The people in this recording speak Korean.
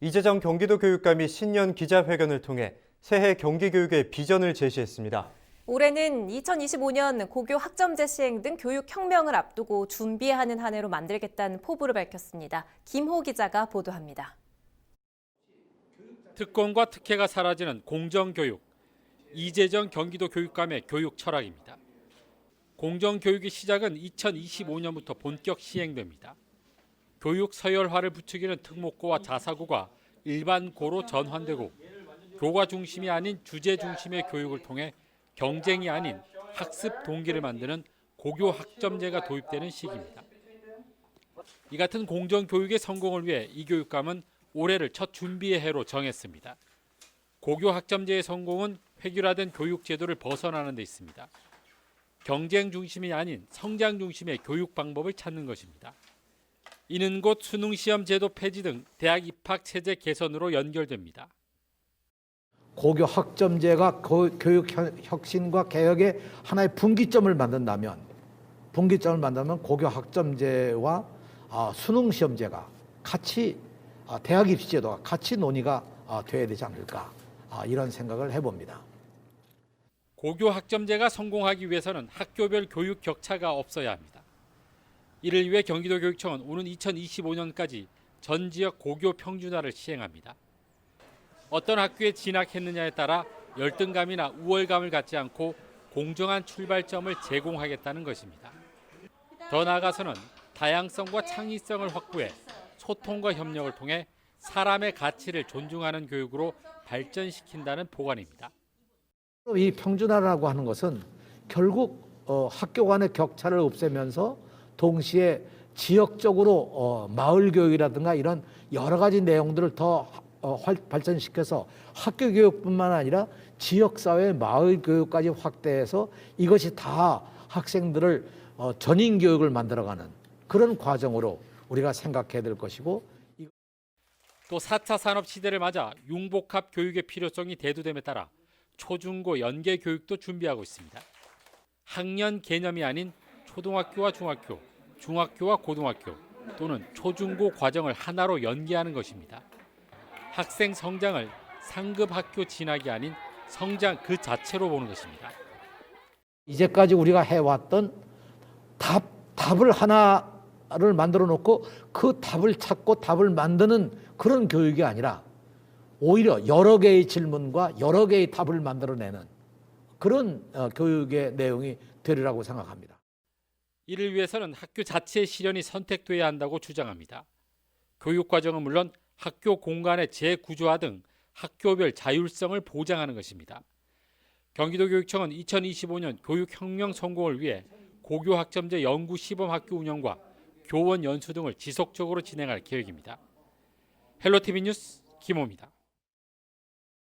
이재정 경기도 교육감이 신년 기자회견을 통해 새해 경기 교육의 비전을 제시했습니다. 올해는 2025년 고교 학점제 시행 등 교육 혁명을 앞두고 준비하는 한 해로 만들겠다는 포부를 밝혔습니다. 김호 기자가 보도합니다. 특권과 특혜가 사라지는 공정교육. 이재정 경기도 교육감의 교육 철학입니다. 공정교육의 시작은 2025년부터 본격 시행됩니다. 교육 서열화를 부추기는 특목고와 자사고가 일반고로 전환되고 교과 중심이 아닌 주제 중심의 교육을 통해 경쟁이 아닌 학습 동기를 만드는 고교 학점제가 도입되는 시기입니다. 이 같은 공정 교육의 성공을 위해 이 교육감은 올해를 첫 준비의 해로 정했습니다. 고교 학점제의 성공은 획일화된 교육 제도를 벗어나는 데 있습니다. 경쟁 중심이 아닌 성장 중심의 교육 방법을 찾는 것입니다. 이는 곧 수능 시험 제도 폐지 등 대학 입학 체제 개선으로 연결됩니다. 고교 학점제가 고- 교육 혁- 혁신과 개혁의 하나의 분기점을 만든다면 분기점을 만들면 고교 학점제와 아, 수능 시험제가 같이 아, 대학 입시 제도가 같이 논의가 아, 돼야 되지 않을까 아, 이런 생각을 해봅니다. 고교 학점제가 성공하기 위해서는 학교별 교육 격차가 없어야 합니다. 이를 위해 경기도 교육청은 오는 2025년까지 전 지역 고교 평준화를 시행합니다. 어떤 학교에 진학했느냐에 따라 열등감이나 우월감을 갖지 않고 공정한 출발점을 제공하겠다는 것입니다. 더 나아가서는 다양성과 창의성을 확보해 소통과 협력을 통해 사람의 가치를 존중하는 교육으로 발전시킨다는 보관입니다. 이 평준화라고 하는 것은 결국 어, 학교 간의 격차를 없애면서 동시에 지역적으로 어, 마을 교육이라든가 이런 여러 가지 내용들을 더 어, 활- 발전시켜서 학교 교육뿐만 아니라 지역 사회 마을 교육까지 확대해서 이것이 다 학생들을 어, 전인 교육을 만들어가는 그런 과정으로 우리가 생각해야 될 것이고 또 4차 산업 시대를 맞아 융복합 교육의 필요성이 대두됨에 따라 초중고 연계 교육도 준비하고 있습니다. 학년 개념이 아닌 초등학교와 중학교, 중학교와 고등학교 또는 초중고 과정을 하나로 연계하는 것입니다. 학생 성장을 상급 학교 진학이 아닌 성장 그 자체로 보는 것입니다. 이제까지 우리가 해왔던 답, 답을 하나를 만들어 놓고 그 답을 찾고 답을 만드는 그런 교육이 아니라 오히려 여러 개의 질문과 여러 개의 답을 만들어내는 그런 어, 교육의 내용이 되리라고 생각합니다. 이를 위해서는 학교 자체의 실현이 선택돼야 한다고 주장합니다. 교육 과정은 물론 학교 공간의 재구조화 등 학교별 자율성을 보장하는 것입니다. 경기도 교육청은 2025년 교육혁명 성공을 위해 고교 학점제 연구 시범 학교 운영과 교원 연수 등을 지속적으로 진행할 계획입니다. 헬로티비 뉴스 김호입니다.